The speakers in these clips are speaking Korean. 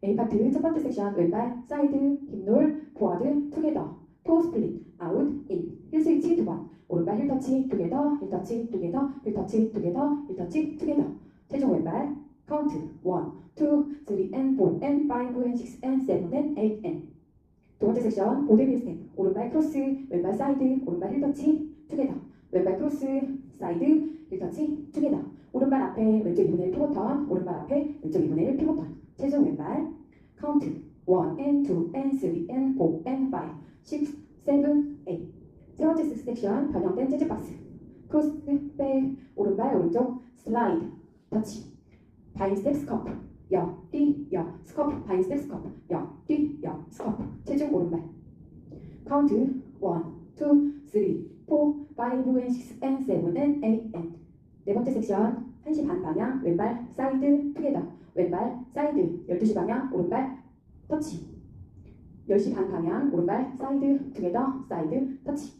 A파트 첫 번째 섹션 왼발, 사이드, 힙롤, 포워드, 투게더, 토 스플릿, 아웃, 인, 힐 스위치 두 번, 오른발 힐 터치, 투게더, 힐 터치, 투게더, 힐 터치, 투게더, 힐 터치, 투게더. 최종 왼발, 카운트 1, 2, 3, and 4, and 5, and 6, and 7, and 8, and 두 번째 섹션 보드 빌 스텝, 오른발 크로스, 왼발 사이드, 오른발 힐 터치, 투게더, 왼발 크로스, 사이드, 힐 터치, 투게더. 오른발 앞에 왼쪽 2분의 1 피보턴, 오른발 앞에 왼쪽 2분의 1 피보턴. 최종 왼발 카운트 1 and 2 and 3 and 4 and 5 6 7 8 세 번째 섹션 변형된 재즈 박스. 크로스 백 오른발 오른쪽 슬라이드 터치 바인스텝 스커프 옆뒤옆 스커프 바인스텝 스커프 옆뒤옆 스커프 체중 오른발. 카운트 1 2 3 4 5 and 6 and 7 and 8 and 네 번째 섹션 1시 반 방향 왼발 사이드 투게더 왼발 사이드 12시 방향 오른발 터치. 10시 반 방향 오른발 사이드 투게더 사이드 터치.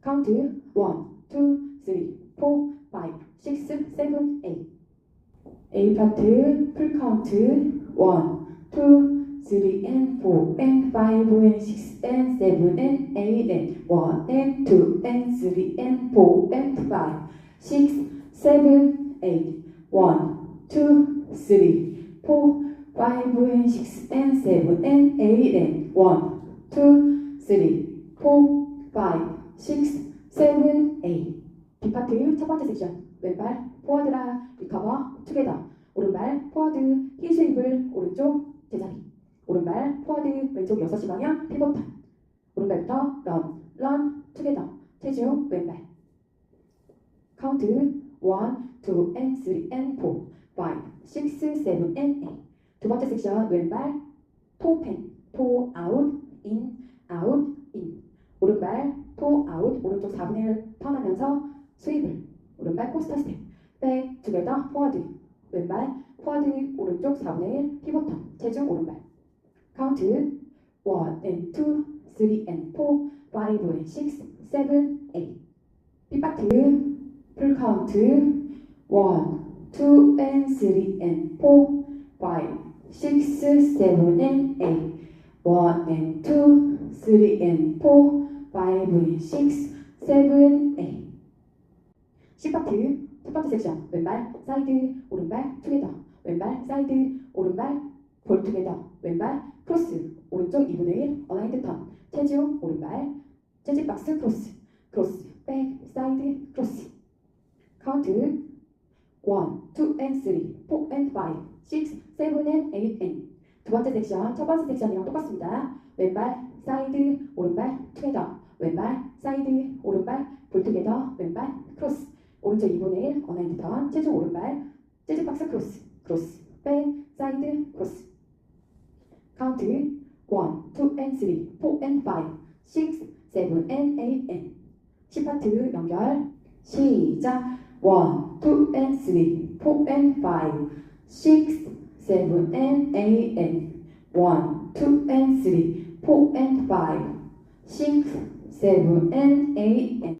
카운트 1, 2, 3, 4, 5, 6, 7, 8 A 파트 풀 카운트 1, 2, 3 and 4 and 5 and 6 and 7 and 8 and 1 and 2 and 3 and 4 and 5 6, 7, 8 1, 2, 3, 4, 5 and 6 and 7 and 8 and 1, 2, 3, 4, 5, 6, 7, 8 B파트 첫 번째 섹션 왼발 포워드라 리커버 투게더 오른발 포워드 힐스입을 오른쪽 제자리 오른발 포워드 왼쪽 6시 방향 피봇턴 오른발부터 런, 런, 투게더. 체중 왼발. 카운트 1, 2 and 3 and 4 5, 6, 7 and 8 두 번째 섹션 왼발 토펜 토 아웃 인 아웃 인. 오른발 토 아웃 오른쪽 4분의 1 턴하면서 스윕을. 오른발 코스터 스텝. 백 투게더 포워드. 왼발 포워드 오른쪽 4분의 1 피보턴. 체중 오른발 카운트 1 and 2 3 and 4 5 and 6 7 8 삐파트 풀 카운트 1 2 and 3 and 4 5 6 7 and 8 1 and 2 3 and 4 5 and 6 7 8 C파트 첫 번째 섹션 왼발 사이드 오른발 투게더. 왼발 사이드 오른발 볼 투게더. 왼발 크로스 오른쪽 2분의 1 어나인드 턴 체중 오른발 재즈 박스 크로스 크로스 백 사이드 크로스 카운트 1, 2 and 3, 4 and 5, 6, 7 and 8 and 두 번째 섹션 첫 번째 섹션이랑 똑같습니다. 왼발 사이드 오른발 투게더 왼발 사이드 오른발 볼 투게더 왼발 크로스 오른쪽 2분의 1 어나인드 턴 체중 오른발 재즈 박스 크로스 크로스 백 사이드 크로스 카운트 1, 2 and 3, 4 and 5, 6, 7 and 8 and 10파트 연결 시작 1, 2 and 3, 4 and 5, 6, 7 and 8 and 1, 2 and 3, 4 and 5, 6, 7 and 8 and